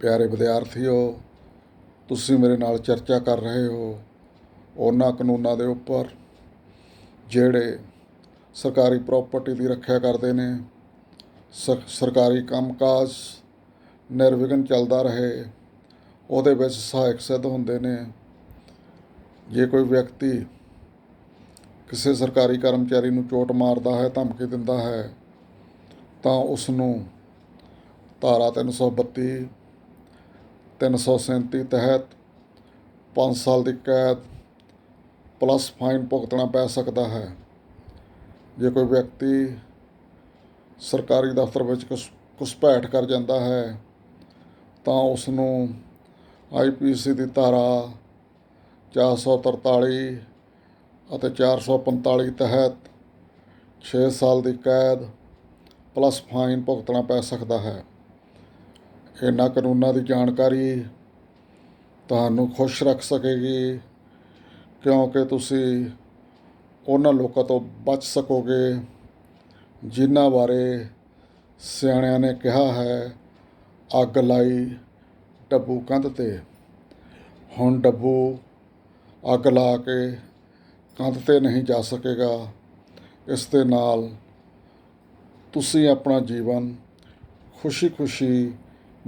ਪਿਆਰੇ ਵਿਦਿਆਰਥੀਓ, ਤੁਸੀਂ ਮੇਰੇ ਨਾਲ ਚਰਚਾ ਕਰ ਰਹੇ ਹੋ ਉਹਨਾਂ ਕਾਨੂੰਨਾਂ ਦੇ ਉੱਪਰ, ਜਿਹੜੇ ਸਰਕਾਰੀ ਪ੍ਰਾਪਰਟੀ ਦੀ ਰੱਖਿਆ ਕਰਦੇ ਨੇ ਸ- ਸਰਕਾਰੀ ਕੰਮਕਾਜ ਨਿਰਵਿਘਨ ਚੱਲਦਾ ਰਹੇ, ਉਹਦੇ ਵਿੱਚ ਸਹਾਇਕ ਸਿੱਧ ਹੁੰਦੇ ਨੇ। ਜੇ ਕੋਈ ਵਿਅਕਤੀ ਕਿਸੇ ਸਰਕਾਰੀ ਕਰਮਚਾਰੀ ਨੂੰ ਚੋਟ ਮਾਰਦਾ ਹੈ, ਧਮਕੀ ਦਿੰਦਾ ਹੈ, ਤਾਂ ਉਸ ਨੂੰ ਧਾਰਾ 332 337 ਤਹਿਤ 5 ਸਾਲ ਦੀ ਕੈਦ ਪਲੱਸ ਫਾਈਨ ਭੁਗਤਣਾ ਪੈ ਸਕਦਾ ਹੈ। ਜੇ ਕੋਈ ਵਿਅਕਤੀ ਸਰਕਾਰੀ ਦਫ਼ਤਰ ਵਿੱਚ ਘੁਸ, ਘੁਸਪੈਠ ਕਰ ਜਾਂਦਾ ਹੈ, ਤਾਂ ਉਸ ਨੂੰ ਆਈਪੀਸੀ ਦੀ ਧਾਰਾ 443 ਅਤੇ 445 ਤਹਿਤ 6 ਸਾਲ ਦੀ ਕੈਦ ਪਲੱਸ ਫਾਈਨ ਭੁਗਤਣਾ ਪੈ ਸਕਦਾ ਹੈ। ਇਹਨਾਂ ਕਾਨੂੰਨਾਂ ਦੀ ਜਾਣਕਾਰੀ ਤੁਹਾਨੂੰ ਖੁਸ਼ ਰੱਖ ਸਕੇਗੀ, ਕਿਉਂਕਿ ਤੁਸੀਂ ਉਹਨਾਂ ਲੋਕਾਂ ਤੋਂ ਬਚ ਸਕੋਗੇ ਜਿਨ੍ਹਾਂ ਬਾਰੇ ਸਿਆਣਿਆਂ ਨੇ ਕਿਹਾ ਹੈ, ਅੱਗ ਲਾਈ ਡੱਬੂ ਕੰਧ ਤੇ। ਹੁਣ ਡੱਬੂ ਅੱਗ ਲਾ ਕੇ ਕੰਧ ਤੇ ਨਹੀਂ ਜਾ ਸਕੇਗਾ। ਇਸ ਦੇ ਨਾਲ ਤੁਸੀਂ ਆਪਣਾ ਜੀਵਨ ਖੁਸ਼ੀ-ਖੁਸ਼ੀ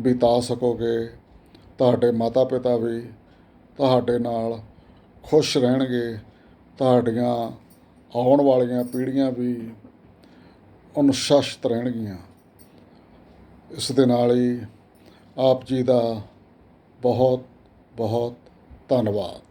ਬਿਤਾ ਸਕੋਗੇ, ਤੁਹਾਡੇ ਮਾਤਾ-ਪਿਤਾ ਵੀ ਤੁਹਾਡੇ ਨਾਲ ਖੁਸ਼ ਰਹਿਣਗੇ, ਤੁਹਾਡੀਆਂ ਆਉਣ ਵਾਲੀਆਂ ਪੀੜ੍ਹੀਆਂ ਵੀ ਅਨੁਸ਼ਾਸਿਤ ਰਹਿਣਗੀਆਂ। ਇਸ ਦੇ ਨਾਲ ਹੀ ਆਪ ਜੀ ਦਾ ਬਹੁਤ ਬਹੁਤ ਧੰਨਵਾਦ।